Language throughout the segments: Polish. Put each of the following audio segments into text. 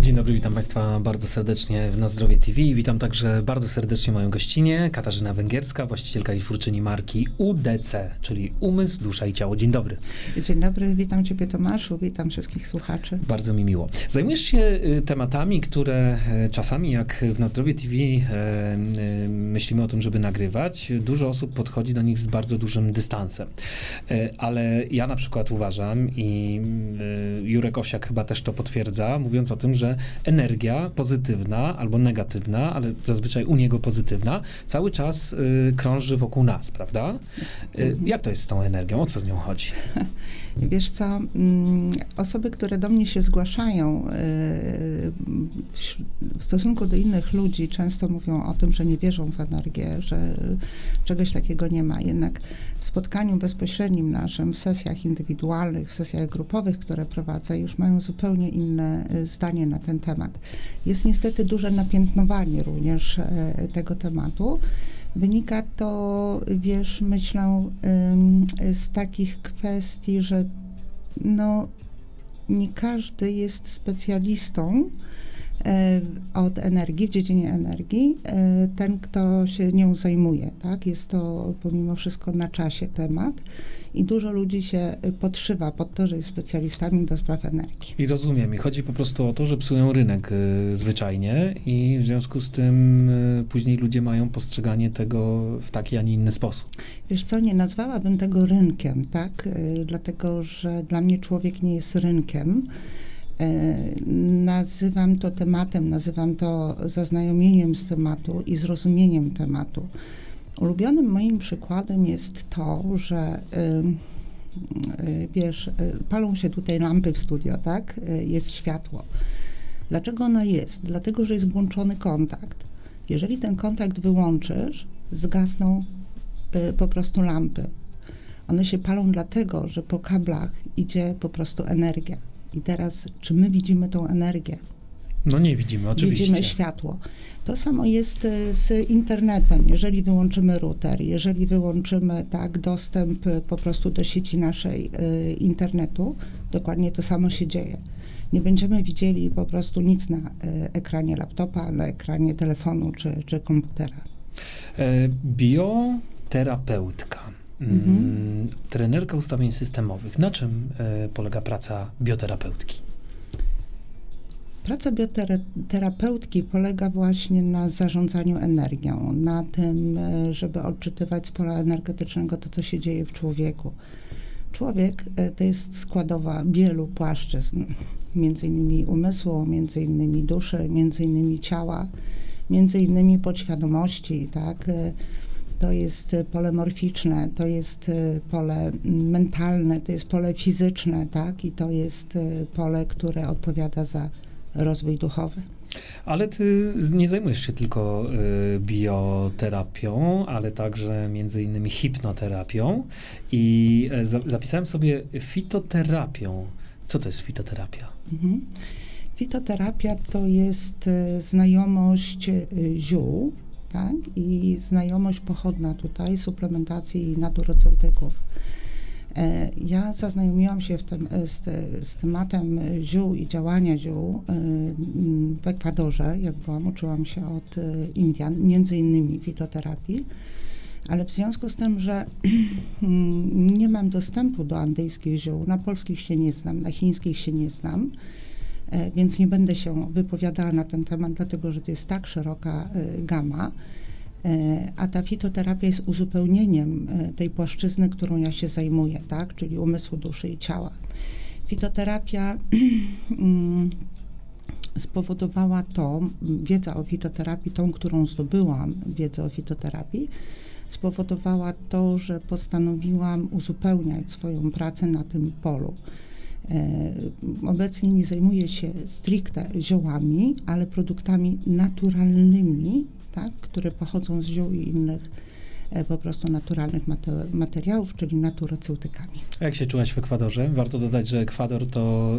Dzień dobry, witam Państwa bardzo serdecznie w Na Zdrowie TV. Witam także bardzo serdecznie moją gościnię, Katarzyna Węgierska, właścicielka i twórczyni marki UDC, czyli Umysł, Dusza i Ciało. Dzień dobry. Dzień dobry, witam Ciebie Tomaszu, witam wszystkich słuchaczy. Bardzo mi miło. Zajmujesz się y, tematami, które y, czasami jak w Na Zdrowie TV y, myślimy o tym, żeby nagrywać, dużo osób podchodzi do nich z bardzo dużym dystansem. Ale ja na przykład uważam i Jurek Owsiak chyba też to potwierdza, mówiąc o tym, że energia pozytywna albo negatywna, ale zazwyczaj u niego pozytywna, cały czas y, krąży wokół nas, prawda? Y, Jak to jest z tą energią? O co z nią chodzi? Wiesz co, mm, osoby, które do mnie się zgłaszają yy, w stosunku do innych ludzi, często mówią o tym, że nie wierzą w energię, że czegoś takiego nie ma. Jednak w spotkaniu bezpośrednim naszym, w sesjach indywidualnych, w sesjach grupowych, które prowadzę, już mają zupełnie inne y, zdanie na ten temat. Jest niestety duże napiętnowanie również e, tego tematu. Wynika to, wiesz, myślę, z takich kwestii, że no, nie każdy jest specjalistą od energii, w dziedzinie energii, e, ten, kto się nią zajmuje, tak? Jest to pomimo wszystko na czasie temat i dużo ludzi się podszywa pod to, że jest specjalistami do spraw energii. I rozumiem. I chodzi po prostu o to, że psują rynek y, zwyczajnie i w związku z tym y, później ludzie mają postrzeganie tego w taki, a nie inny sposób. Wiesz co, nie nazwałabym tego rynkiem, tak? Y, Dlatego, że dla mnie człowiek nie jest rynkiem. Y, Nazywam to tematem, nazywam to zaznajomieniem z tematu i zrozumieniem tematu. Ulubionym moim przykładem jest to, że y, y, wiesz, palą się tutaj lampy w studio, tak? Jest światło. Dlaczego ona jest? Dlatego, że jest włączony kontakt. Jeżeli ten kontakt wyłączysz, zgasną po prostu lampy. One się palą dlatego, że po kablach idzie po prostu energia. I teraz, czy my widzimy tą energię? No nie widzimy, oczywiście. Widzimy światło. To samo jest y, z internetem. Jeżeli wyłączymy router, jeżeli wyłączymy tak dostęp y, po prostu do sieci naszej y, internetu, dokładnie to samo się dzieje. Nie będziemy widzieli po prostu nic na y, ekranie laptopa, na ekranie telefonu czy, czy komputera. E, Bioterapeutka. Mm. Trenerka ustawień systemowych. Na czym e, polega praca bioterapeutki? Praca bioterapeutki polega właśnie na zarządzaniu energią, na tym, e, żeby odczytywać z pola energetycznego to, co się dzieje w człowieku. Człowiek e, to jest składowa wielu płaszczyzn, między innymi umysłu, między innymi duszy, między innymi ciała, między innymi podświadomości, tak? To jest e, pole morficzne, to jest e, pole mentalne, to jest pole fizyczne, tak? I to jest e, pole, które odpowiada za rozwój duchowy. Ale ty nie zajmujesz się tylko y, bioterapią, ale także między innymi hipnoterapią i e, za, zapisałem sobie fitoterapią. Co to jest fitoterapia? Mhm. Fitoterapia to jest e, znajomość ziół, tak? I znajomość pochodna tutaj, suplementacji naturoceutyków. E, Ja zaznajomiłam się tym, e, z, z tematem ziół i działania ziół e, w Ekwadorze, jak byłam, uczyłam się od Indian, między innymi fitoterapii, ale w związku z tym, że nie mam dostępu do andyjskich ziół, na polskich się nie znam, na chińskich się nie znam, więc nie będę się wypowiadała na ten temat, dlatego że to jest tak szeroka e, gama. E, A ta fitoterapia jest uzupełnieniem e, tej płaszczyzny, którą ja się zajmuję, tak? czyli umysłu, duszy i ciała. Fitoterapia mm, spowodowała to, wiedza o fitoterapii, tą, którą zdobyłam, wiedzę o fitoterapii, spowodowała to, że postanowiłam uzupełniać swoją pracę na tym polu. E, Obecnie nie zajmuję się stricte ziołami, ale produktami naturalnymi, tak, które pochodzą z ziół i innych po prostu naturalnych mate- materiałów, czyli naturoceutykami. A jak się czułaś w Ekwadorze? Warto dodać, że Ekwador to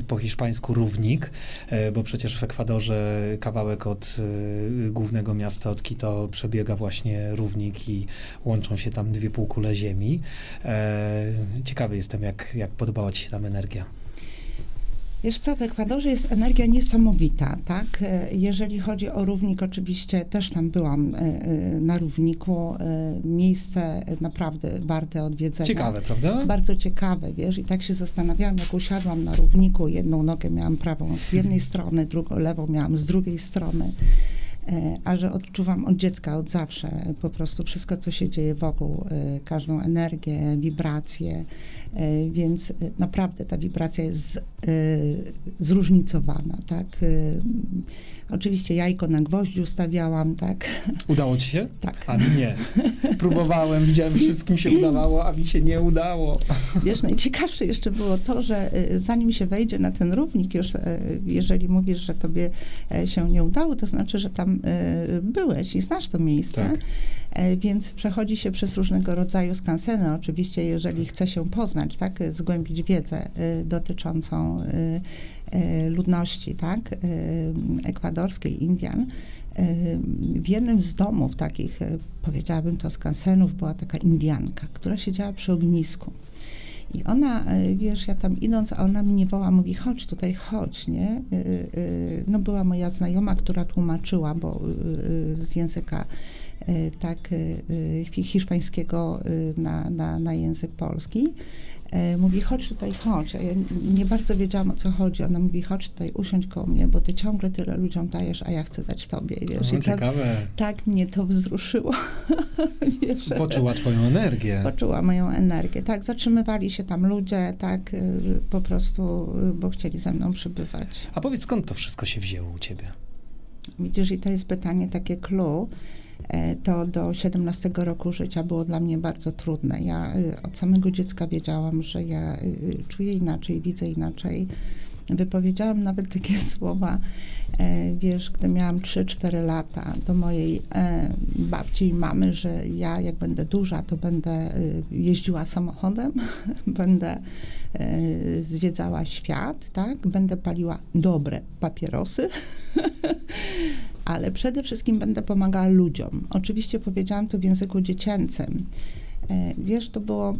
y, po hiszpańsku równik, e, bo przecież w Ekwadorze kawałek od y, głównego miasta, od Quito przebiega właśnie równik i łączą się tam dwie półkule ziemi. E, ciekawy jestem, jak, jak podobała Ci się tam energia. Wiesz co, w Ekwadorze jest energia niesamowita, tak? E, Jeżeli chodzi o równik, oczywiście też tam byłam e, e, na równiku. Miejsce naprawdę warte odwiedzenia. Ciekawe, prawda? Bardzo ciekawe, wiesz, i tak się zastanawiałam, jak usiadłam na równiku, jedną nogę miałam prawą z jednej strony, drugą lewą miałam z drugiej strony, a że odczuwam od dziecka, od zawsze po prostu wszystko, co się dzieje wokół, e, każdą energię, wibrację, e, więc e, naprawdę ta wibracja jest e, zróżnicowana, tak. E, Oczywiście jajko na gwoździu stawiałam, tak, Udało ci się? tak. A nie. Próbowałem, widziałem, wszystkim się udawało, a mi się nie udało. Wiesz, najciekawsze jeszcze było to, że zanim się wejdzie na ten równik, już jeżeli mówisz, że tobie e, się nie udało, to znaczy, że tam y, byłeś i znasz to miejsce. Tak. E, Więc przechodzi się przez różnego rodzaju skanseny, oczywiście, jeżeli chce się poznać, tak, zgłębić wiedzę y, dotyczącą y, ludności, tak, ekwadorskiej, Indian. W jednym z domów takich, powiedziałabym to skansenów, była taka Indianka, która siedziała przy ognisku. I ona, y, wiesz, ja tam idąc, a ona mnie woła, mówi, chodź tutaj, chodź, nie? Y, y, No była moja znajoma, która tłumaczyła, bo z języka tak y, y, hiszpańskiego y, na, na, na język polski. E, Mówi, chodź tutaj, chodź. A ja nie bardzo wiedziałam, o co chodzi. Ona mówi, chodź tutaj, usiądź koło mnie, bo ty ciągle tyle ludziom dajesz, a ja chcę dać tobie, wiesz. I tak, ciekawe. tak mnie to wzruszyło, wiesz. Poczuła twoją energię. Poczuła moją energię. Tak, zatrzymywali się tam ludzie, tak, y, po prostu, y, bo chcieli ze mną przybywać. A powiedz, skąd to wszystko się wzięło u ciebie? Widzisz, i to jest pytanie takie clue. E, To do 17 roku życia było dla mnie bardzo trudne. Ja y, od samego dziecka wiedziałam, że ja y, czuję inaczej, widzę inaczej. Wypowiedziałam nawet takie słowa, e, wiesz, gdy miałam 3-4 lata do mojej e, babci i mamy, że ja jak będę duża, to będę jeździła samochodem, będę e, zwiedzała świat, tak? Będę paliła dobre papierosy, ale przede wszystkim będę pomagała ludziom. Oczywiście powiedziałam to w języku dziecięcym. E, Wiesz, to było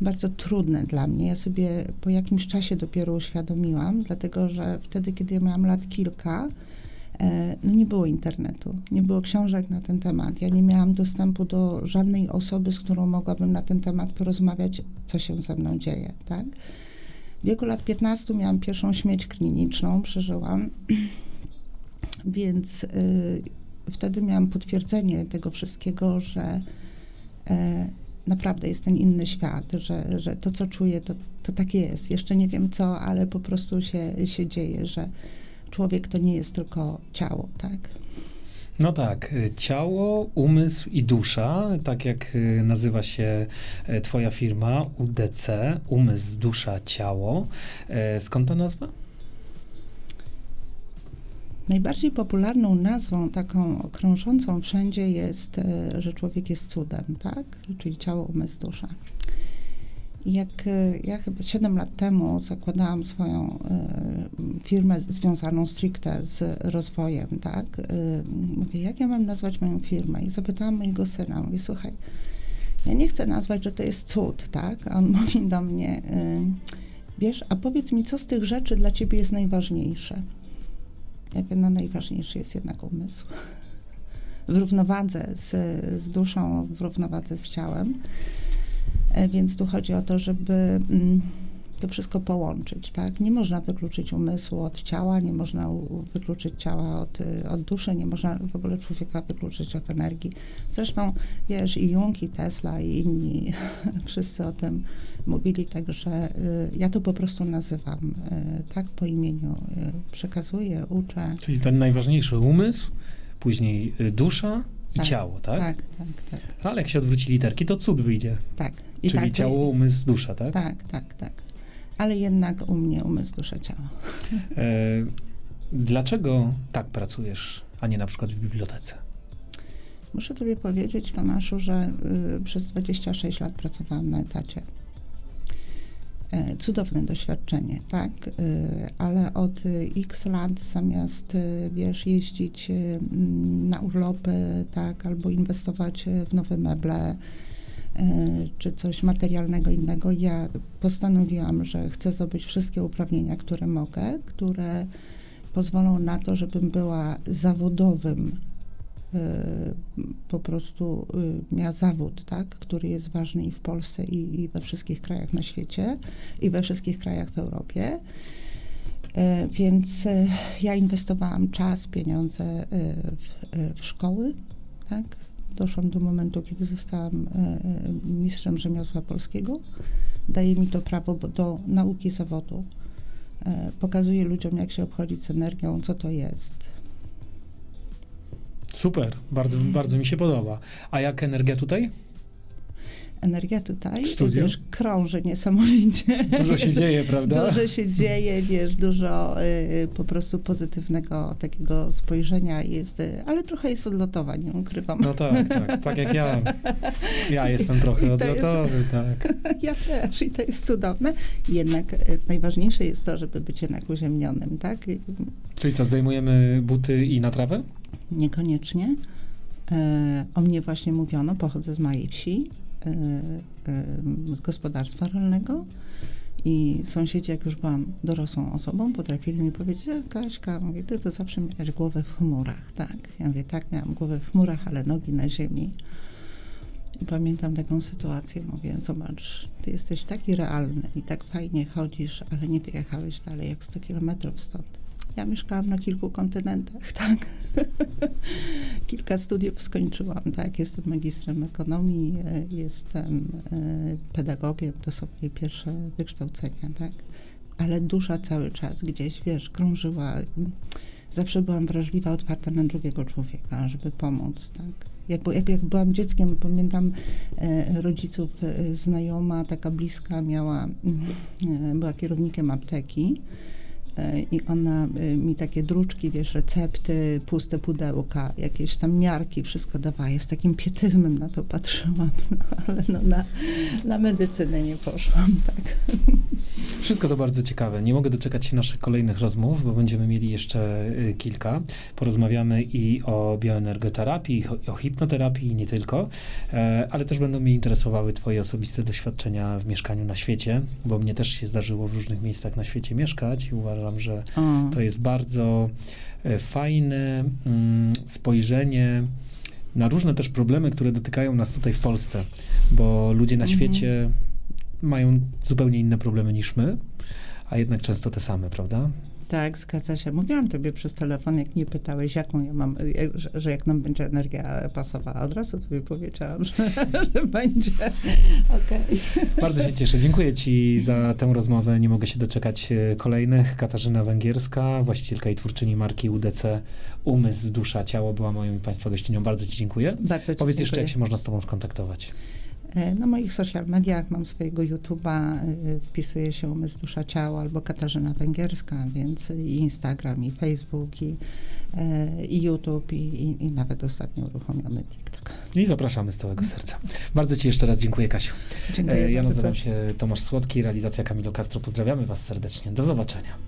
bardzo trudne dla mnie. Ja sobie po jakimś czasie dopiero uświadomiłam, dlatego że wtedy, kiedy ja miałam lat kilka, e, no nie było internetu, nie było książek na ten temat. Ja nie miałam dostępu do żadnej osoby, z którą mogłabym na ten temat porozmawiać, co się ze mną dzieje, tak? W wieku lat 15 miałam pierwszą śmierć kliniczną, przeżyłam, więc y, wtedy miałam potwierdzenie tego wszystkiego, że e, naprawdę jest ten inny świat, że, że to, co czuję, to, to tak jest. Jeszcze nie wiem co, ale po prostu się, się dzieje, że człowiek to nie jest tylko ciało, tak? No tak, y, ciało, umysł i dusza, tak jak y, nazywa się y, twoja firma UDC, umysł, dusza, ciało. E, Skąd ta nazwa? Najbardziej popularną nazwą, taką krążącą wszędzie jest, e, że człowiek jest cudem, tak? Czyli ciało, umysł, dusza. Jak e, ja chyba 7 lat temu zakładałam swoją e, firmę związaną stricte z rozwojem, tak? Mówię, jak ja mam nazwać moją firmę? I zapytałam mojego syna, mówię, słuchaj, ja nie chcę nazwać, że to jest cud, tak? A on mówi do mnie, wiesz, a powiedz mi, co z tych rzeczy dla ciebie jest najważniejsze? Ja wiem, no najważniejszy jest jednak umysł. W równowadze z, z duszą, w równowadze z ciałem. E, Więc tu chodzi o to, żeby mm, to wszystko połączyć, tak? Nie można wykluczyć umysłu od ciała, nie można wykluczyć ciała od, od duszy, nie można w ogóle człowieka wykluczyć od energii. Zresztą, wiesz, i Jung, i Tesla, i inni wszyscy o tym mówili, także y, ja to po prostu nazywam y, tak po imieniu. Y, przekazuję, uczę. Czyli ten najważniejszy umysł, później y, dusza i Tak, ciało, tak? Tak, tak, tak. Ale jak się odwróci literki, to cud wyjdzie. tak. Czyli tak, ciało, umysł, dusza, tak? Tak, tak, tak. Ale jednak u mnie umysł, dusza, ciało. E, Dlaczego tak pracujesz, a nie na przykład w bibliotece? Muszę Tobie powiedzieć, Tomaszu, że y, przez 26 lat pracowałam na etacie. E, cudowne doświadczenie, tak, y, ale od x lat zamiast, y, wiesz, jeździć y, na urlopy, tak, albo inwestować w nowe meble, czy coś materialnego innego. Ja postanowiłam, że chcę zdobyć wszystkie uprawnienia, które mogę, które pozwolą na to, żebym była zawodowym e, po prostu e, miała zawód, tak, który jest ważny i w Polsce, i, i we wszystkich krajach na świecie, i we wszystkich krajach w Europie. E, Więc e, ja inwestowałam czas, pieniądze e, w, e, w szkoły, tak. Doszłam do momentu, kiedy zostałam e, e, mistrzem rzemiosła polskiego. Daje mi to prawo do nauki zawodu. E, Pokazuje ludziom, jak się obchodzić z energią, co to jest. Super, bardzo, bardzo mi się podoba. A jak energia tutaj? Energia tutaj, wiesz, krąży niesamowicie. Dużo się dzieje, prawda? Dużo się dzieje, wiesz, dużo y, y, po prostu pozytywnego takiego spojrzenia jest, y, ale trochę jest odlotowa, nie ukrywam. No tak, tak, tak jak ja. Ja jestem trochę I to jest- odlotowy, tak. Ja też i to jest cudowne. Jednak y, najważniejsze jest to, żeby być jednak uziemnionym, tak? Y, Czyli co, zdejmujemy buty i na trawę? Niekoniecznie. E, o mnie właśnie mówiono, pochodzę z małej wsi, z gospodarstwa rolnego i sąsiedzi, jak już byłam dorosłą osobą, potrafili mi powiedzieć, "E, Kaśka, mówię, ty to zawsze miałaś głowę w chmurach, tak? Ja mówię, tak, miałam głowę w chmurach, ale nogi na ziemi. I pamiętam taką sytuację, mówię, zobacz, ty jesteś taki realny i tak fajnie chodzisz, ale nie wyjechałeś dalej jak 100 kilometrów stąd. Ja mieszkałam na kilku kontynentach, tak? Kilka studiów skończyłam, tak? Jestem magistrem ekonomii, e, jestem e, pedagogiem, to są moje pierwsze wykształcenia, tak? Ale dusza cały czas gdzieś, wiesz, krążyła. Zawsze byłam wrażliwa, otwarta na drugiego człowieka, żeby pomóc, tak? Jak, jak, jak byłam dzieckiem, pamiętam e, rodziców, znajoma, taka bliska, miała, była kierownikiem apteki. E, I ona y, mi takie druczki, wiesz, recepty, puste pudełka, jakieś tam miarki, wszystko dawała. Ja z takim pietyzmem na to patrzyłam, no, ale no, na, na medycynę nie poszłam, tak. Wszystko to bardzo ciekawe. Nie mogę doczekać się naszych kolejnych rozmów, bo będziemy mieli jeszcze y, kilka. Porozmawiamy i o bioenergoterapii, i o, hipnoterapii, i nie tylko, e, ale też będą mnie interesowały Twoje osobiste doświadczenia w mieszkaniu na świecie, bo mnie też się zdarzyło w różnych miejscach na świecie mieszkać i uważam, że O, to jest bardzo e, fajne mm, spojrzenie na różne też problemy, które dotykają nas tutaj w Polsce, bo ludzie na Mhm. świecie mają zupełnie inne problemy niż my, a jednak często te same, prawda? tak, zgadza się. Mówiłam tobie przez telefon, jak mnie pytałeś, jaką ja mam, jak, że, że jak nam będzie energia pasowała. Od razu tobie powiedziałam, że, że będzie. Okej. Bardzo się cieszę. Dziękuję Ci za tę rozmowę. Nie mogę się doczekać e, kolejnych. Katarzyna Węgierska, właścicielka i twórczyni marki UDC Umysł, Dusza, Ciało była moją i Państwa gościnią. Bardzo Ci dziękuję. Bardzo ci Powiedz jeszcze, dziękuję. jak się można z Tobą skontaktować. E, Na moich social mediach mam swojego YouTube'a, y, wpisuje się Umysł Dusza Ciało albo Katarzyna Węgierska, więc i Instagram, i Facebook, i, e, i YouTube, i, i, i nawet ostatnio uruchomiony TikTok. I zapraszamy z całego serca. Bardzo Ci jeszcze raz dziękuję, Kasiu. Dziękuję E, Ja bardzo. nazywam się Tomasz Słodki, realizacja Kamilo Castro. Pozdrawiamy Was serdecznie. Do zobaczenia.